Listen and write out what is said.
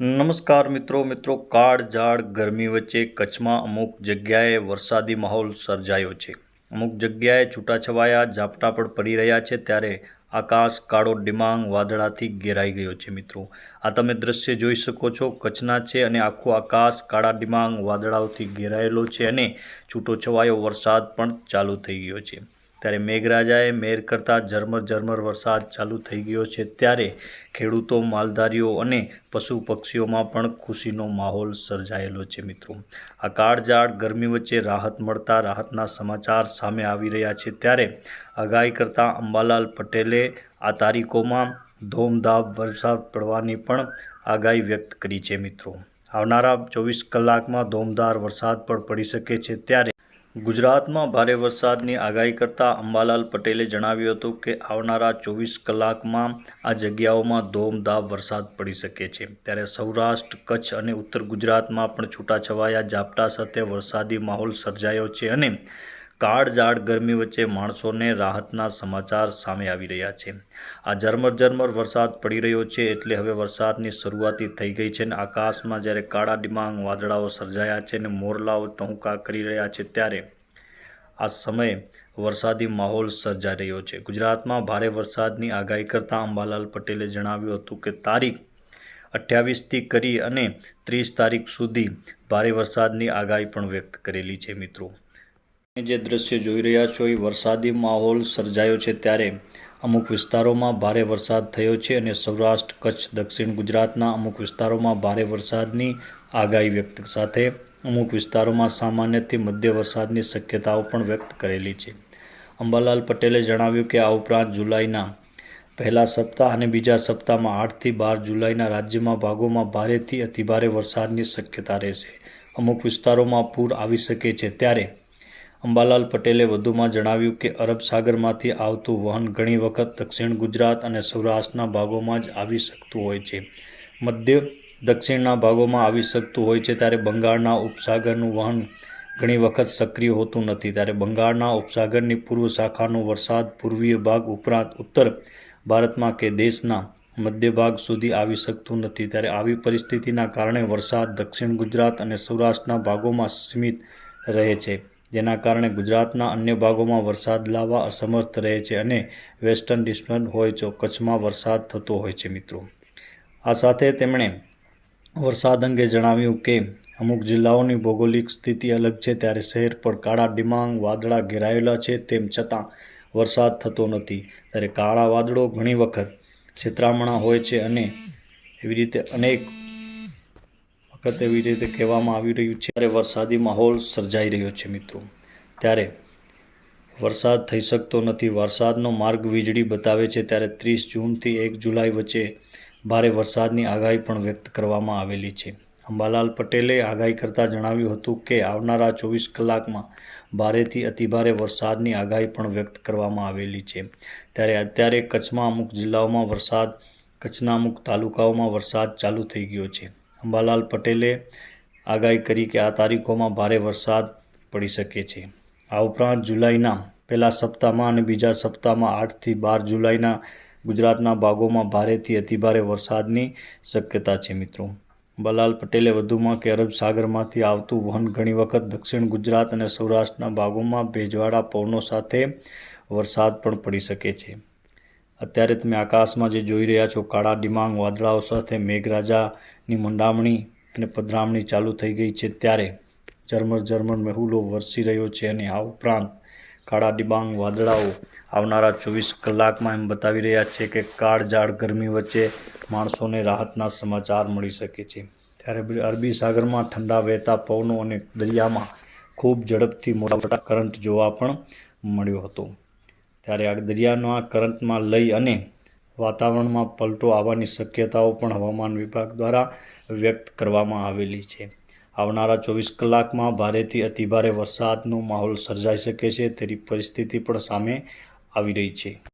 નમસ્કાર મિત્રો મિત્રો, કાળ, ઝાડ, ગરમી વચ્ચે કચ્છમાં અમુક જગ્યાએ વરસાદી માહોલ સર્જાયો છે. અમુક જગ્યાએ છૂટાછવાયા ઝાપટા પણ પડી રહ્યા છે ત્યારે આકાશ કાળો ડિમાંગ વાદળાથી ઘેરાઈ ગયો છે મિત્રો. આ તમે દ્રશ્ય જોઈ શકો છો, કચ્છના છે અને આખું આકાશ કાળા ડિમાંગ વાદળાઓથી ઘેરાયેલો છે અને છૂટોછવાયો વરસાદ પણ ચાલુ થઈ ગયો છે. ત્યારે મેઘરાજાએ મેર કરતાં ઝરમર ઝરમર વરસાદ ચાલુ થઈ ગયો છે. ત્યારે ખેડૂતો, માલધારીઓ અને પશુ પક્ષીઓમાં પણ ખુશીનો માહોલ સર્જાયેલો છે મિત્રો. આ કાળઝાળ ગરમી વચ્ચે રાહત મળતા રાહતના સમાચાર સામે આવી રહ્યા છે. ત્યારે આગાહી કરતાં અંબાલાલ પટેલે આ તારીખોમાં ધોમધામ વરસાદ પડવાની પણ આગાહી વ્યક્ત કરી છે મિત્રો. આવનારા ચોવીસ કલાકમાં ધોમધાર વરસાદ પણ પડી શકે છે. ત્યારે ગુજરાતમાં ભારે વરસાદની આગાહી કરતાં અંબાલાલ પટેલે જણાવ્યું હતું કે આવનારા ચોવીસ કલાકમાં આ જગ્યાઓમાં ધોમધામ વરસાદ પડી શકે છે. ત્યારે સૌરાષ્ટ્ર, કચ્છ અને ઉત્તર ગુજરાતમાં પણ છૂટાછવાયા ઝાપટા સાથે વરસાદી માહોલ સર્જાયો છે અને કાળઝાળ ગરમી વચ્ચે માણસોને રાહતના સમાચાર સામે આવી રહ્યા છે. આ ઝરમર ઝરમર વરસાદ પડી રહ્યો છે એટલે હવે વરસાદની શરૂઆતી થઈ ગઈ છે અને આકાશમાં જ્યારે કાળા ડિમાંગ વાદળાઓ સર્જાયા છે અને મોરલાઓ ટહુકા કરી રહ્યા છે ત્યારે આ સમયે વરસાદી માહોલ સર્જાઈ રહ્યો છે. ગુજરાતમાં ભારે વરસાદની આગાહી કરતાં અંબાલાલ પટેલે જણાવ્યું હતું કે તારીખ અઠ્યાવીસથી કરી અને ત્રીસ તારીખ સુધી ભારે વરસાદની આગાહી પણ વ્યક્ત કરેલી છે મિત્રો. જે દ્રશ્ય જોઈ રહ્યા છો એ વરસાદી માહોલ સર્જાયો છે ત્યારે અમુક વિસ્તારોમાં ભારે વરસાદ થયો છે અને સૌરાષ્ટ્ર, કચ્છ, દક્ષિણ ગુજરાતના અમુક વિસ્તારોમાં ભારે વરસાદની આગાહી વ્યક્ત સાથે અમુક વિસ્તારોમાં સામાન્યથી મધ્ય વરસાદની શક્યતાઓ પણ વ્યક્ત કરેલી છે. અંબાલાલ પટેલે જણાવ્યું કે આ ઉપરાંત જુલાઈના પહેલા સપ્તાહ અને બીજા સપ્તાહમાં આઠથી બાર જુલાઈના રાજ્યમાં ભાગોમાં ભારેથી અતિભારે વરસાદની શક્યતા રહેશે. અમુક વિસ્તારોમાં પૂર આવી શકે છે ત્યારે અંબાલાલ પટેલે વધુમાં જણાવ્યું કે, અરબ સાગરમાંથી આવતું વહન ઘણી વખત દક્ષિણ ગુજરાત અને સૌરાષ્ટ્રના ભાગોમાં જ આવી શકતું હોય છે. મધ્ય દક્ષિણના ભાગોમાં આવી શકતું હોય છે ત્યારે બંગાળના ઉપસાગરનું વહન ઘણી વખત સક્રિય હોતું નથી. ત્યારે બંગાળના ઉપસાગરની પૂર્વ શાખાનો વરસાદ પૂર્વીય ભાગ ઉપરાંત ઉત્તર ભારતમાં કે દેશના મધ્ય ભાગ સુધી આવી શકતું નથી. ત્યારે આવી પરિસ્થિતિના કારણે વરસાદ દક્ષિણ ગુજરાત અને સૌરાષ્ટ્રના ભાગોમાં સીમિત રહે છે. જેના કારણે ગુજરાતના અન્ય ભાગોમાં વરસાદ લાવવા અસમર્થ રહે છે અને વેસ્ટર્ન ડિસ્ટર્બન્સ હોય તો કચ્છમાં વરસાદ થતો હોય છે મિત્રો. આ સાથે તેમણે વરસાદ અંગે જણાવ્યું કે, અમુક જિલ્લાઓની ભૌગોલિક સ્થિતિ અલગ છે, ત્યારે શહેર પર કાળા ડિમાંગ વાદળા ઘેરાયેલા છે, તેમ છતાં વરસાદ થતો નથી. ત્યારે કાળા વાદળો ઘણી વખત છેતરામણા હોય છે અને એવી રીતે અનેક વખત એવી રીતે કહેવામાં આવી રહ્યું છે. ત્યારે વરસાદી માહોલ સર્જાઈ રહ્યો છે મિત્રો. ત્યારે વરસાદ થઈ શકતો નથી. વરસાદનો માર્ગ વીજળી બતાવે છે. ત્યારે ત્રીસ જૂનથી એક જુલાઈ વચ્ચે ભારે વરસાદની આગાહી પણ વ્યક્ત કરવામાં આવેલી છે. અંબાલાલ પટેલે આગાહી કરતાં જણાવ્યું હતું કે, આવનારા ચોવીસ કલાકમાં ભારેથી અતિભારે વરસાદની આગાહી પણ વ્યક્ત કરવામાં આવેલી છે. ત્યારે અત્યારે કચ્છમાં અમુક જિલ્લાઓમાં વરસાદ, કચ્છના અમુક તાલુકાઓમાં વરસાદ ચાલુ થઈ ગયો છે. અંબાલાલ પટેલે આગાહી કરી કે આ તારીખોમાં ભારે વરસાદ પડી શકે છે. આ ઉપરાંત જુલાઈના પહેલા સપ્તાહમાં અને બીજા સપ્તાહમાં આઠથી બાર જુલાઈના ગુજરાતના ભાગોમાં ભારેથી અતિભારે વરસાદની શક્યતા છે મિત્રો. અંબાલાલ પટેલે વધુમાં કે અરબ સાગરમાંથી આવતું વહન ઘણી વખત દક્ષિણ ગુજરાત અને સૌરાષ્ટ્રના ભાગોમાં ભેજવાળા પવનો સાથે વરસાદ પણ પડી શકે છે. અત્યારે તમે આકાશમાં જે જોઈ રહ્યા છો, કાળા ડિમાંગ વાદળાઓ સાથે મેઘરાજાની મંડામણી અને પધરામણી ચાલુ થઈ ગઈ છે ત્યારે ઝરમર ઝરમર મેહુલો વરસી રહ્યો છે અને આ ઉપરાંત કાળા ડિબાંગ વાદળાઓ આવનારા ચોવીસ કલાકમાં એમ બતાવી રહ્યા છે કે કાળઝાળ ગરમી વચ્ચે માણસોને રાહતના સમાચાર મળી શકે છે. ત્યારે અરબી સાગરમાં ઠંડા વહેતા પવનો અને દરિયામાં ખૂબ ઝડપથી મોટા કરંટ જોવા પણ મળ્યો હતો. ત્યારે આ દરિયાના કરંટમાં લઈ અને વાતાવરણમાં પલટો આવવાની શક્યતાઓ પણ હવામાન વિભાગ દ્વારા વ્યક્ત કરવામાં આવેલી છે. આવનારા ચોવીસ કલાકમાં ભારેથી અતિભારે વરસાદનો માહોલ સર્જાઈ શકે છે. તેવી પરિસ્થિતિ પણ સામે આવી રહી છે.